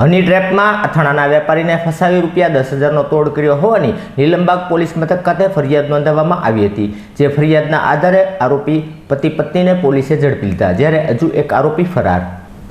હની ટ્રેપમાં અથાણાના વેપારીને ફસાવી રૂપિયા દસ હજારનો તોડ કર્યો હોવાની નીલમબાગ પોલીસ મથક ખાતે ફરિયાદ નોંધાવવામાં આવી હતી, જે ફરિયાદના આધારે આરોપી પતિ પત્નીને પોલીસે ઝડપી લીધા, જ્યારે હજુ એક આરોપી ફરાર.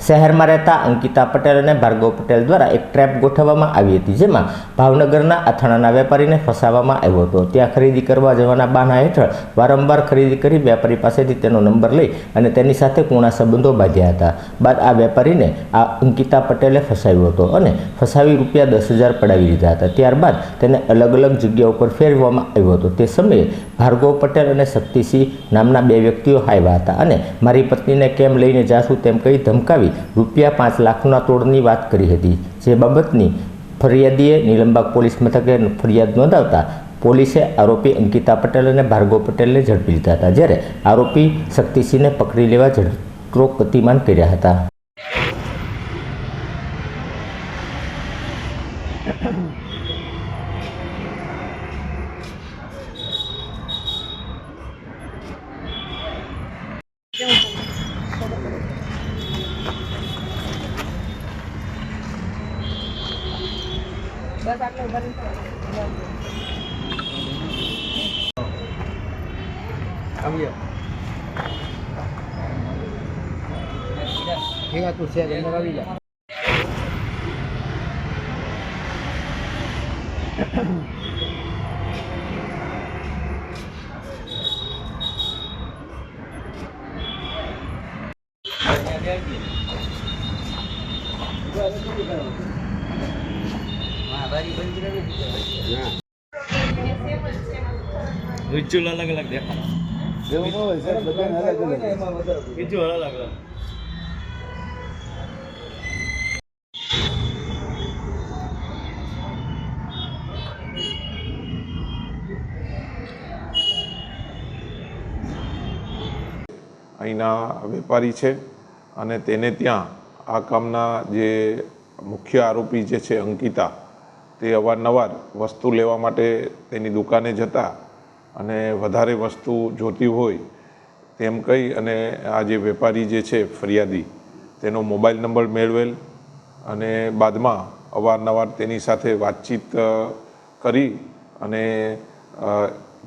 શહેરમાં રહેતા અંકિતા પટેલ અને ભાર્ગવ પટેલ દ્વારા એક ટ્રેપ ગોઠવવામાં આવી હતી, જેમાં ભાવનગરના અથાણાના વેપારીને ફસાવવામાં આવ્યો હતો. ત્યાં ખરીદી કરવા જવાના બહાના હેઠળ વારંવાર ખરીદી કરી વેપારી પાસેથી તેનો નંબર લઈ અને તેની સાથે કુણા સંબંધો બાંધ્યા હતા. બાદ આ વેપારીને આ અંકિતા પટેલે ફસાવ્યો હતો અને ફસાવી રૂપિયા દસ હજાર પડાવી લીધા હતા. ત્યારબાદ તેને અલગ અલગ જગ્યા ઉપર ફેરવવામાં આવ્યો હતો. તે સમયે ભાર્ગવ પટેલ અને શક્તિસિંહ નામના બે વ્યક્તિઓ આવ્યા હતા અને મારી પત્નીને કેમ લઈને જાશું તેમ કહી ધમકાવી રૂપિયા પાંચ લાખના તોડની વાત કરી હતી. જે બાબતની ફરિયાદીએ નિલંબાગ પોલીસ મથકે ફરિયાદ નોંધાવતા પોલીસે આરોપી અંકિતા પટેલ અને ભાર્ગવ પટેલને ઝડપી લીધા હતા, જ્યારે આરોપી શક્તિસિંહને પકડી લેવા ઝડપો ગતિમાન કર્યા હતા. બસ આટલું ભરી આવીએ ભેગા તું છે અંદર આવી જા વિઝ્યુઅલ અલગ અલગ અલગ અલગ. અહીંના વેપારી છે અને તેને ત્યાં આ કામના જે મુખ્ય આરોપી જે છે અંકિતા તે અવારનવાર વસ્તુ લેવા માટે તેની દુકાને જતા અને વધારે વસ્તુ જોતી હોય તેમ કહી અને આ જે વેપારી જે છે ફરિયાદી, તેનો મોબાઈલ નંબર મેળવેલ અને બાદમાં અવારનવાર તેની સાથે વાતચીત કરી અને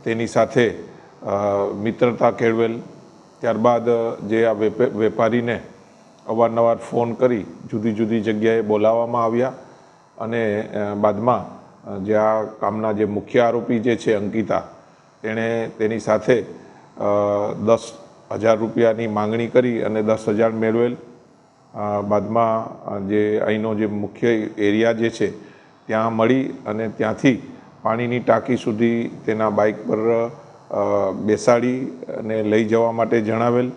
તેની સાથે મિત્રતા કેળવેલ. ત્યારબાદ જે આ વેપે- વેપારીને અવારનવાર ફોન કરી જુદી જુદી જગ્યાએ બોલાવવામાં આવ્યા અને બાદમાં જે આ કામના જે મુખ્ય આરોપી જે છે અંકિતા તેણે તેની સાથે દસ હજાર રૂપિયાની માંગણી કરી અને દસ હજાર મેળવેલ. બાદમાં જે અહીંનો જે મુખ્ય એરિયા જે છે, ત્યાં મળી અને ત્યાંથી પાણીની ટાંકી સુધી તેના બાઇક પર બેસાડી અને લઈ જવા માટે જણાવેલ.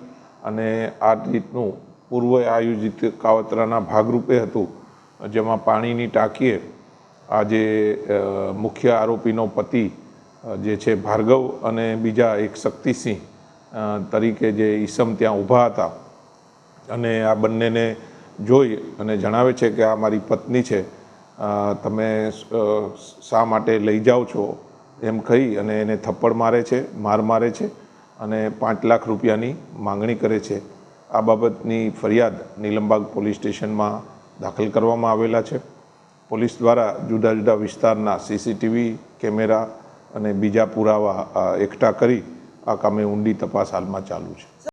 અને આ રીતનું પૂર્વ આયોજિત કાવતરાના ભાગરૂપે હતું. જેમાં પાણીની ટાંકીએ આજે મુખ્ય આરોપીનો પતિ જે છે ભાર્ગવ અને બીજા એક શક્તિસિંહ તરીકે જે ઈસમ ત્યાં ઊભા હતા. અને આ બંનેને જોઈ અને જણાવે છે કે આ મારી પત્ની છે. તમે શા માટે લઈ જાઓ છો એમ કહી અને એને થપ્પડ મારે છે, માર મારે છે અને પાંચ લાખ રૂપિયાની માંગણી કરે છે. આ બાબતની ફરિયાદ નીલમબાગ પોલીસ સ્ટેશનમાં દાખલ કરવામાં આવેલા છે. પોલીસ દ્વારા જુદા જુદા વિસ્તારના સીસીટીવી કેમેરા અને બીજા પુરાવા એકઠા કરી આ કામે ઊંડી તપાસ હાલમાં ચાલુ છે.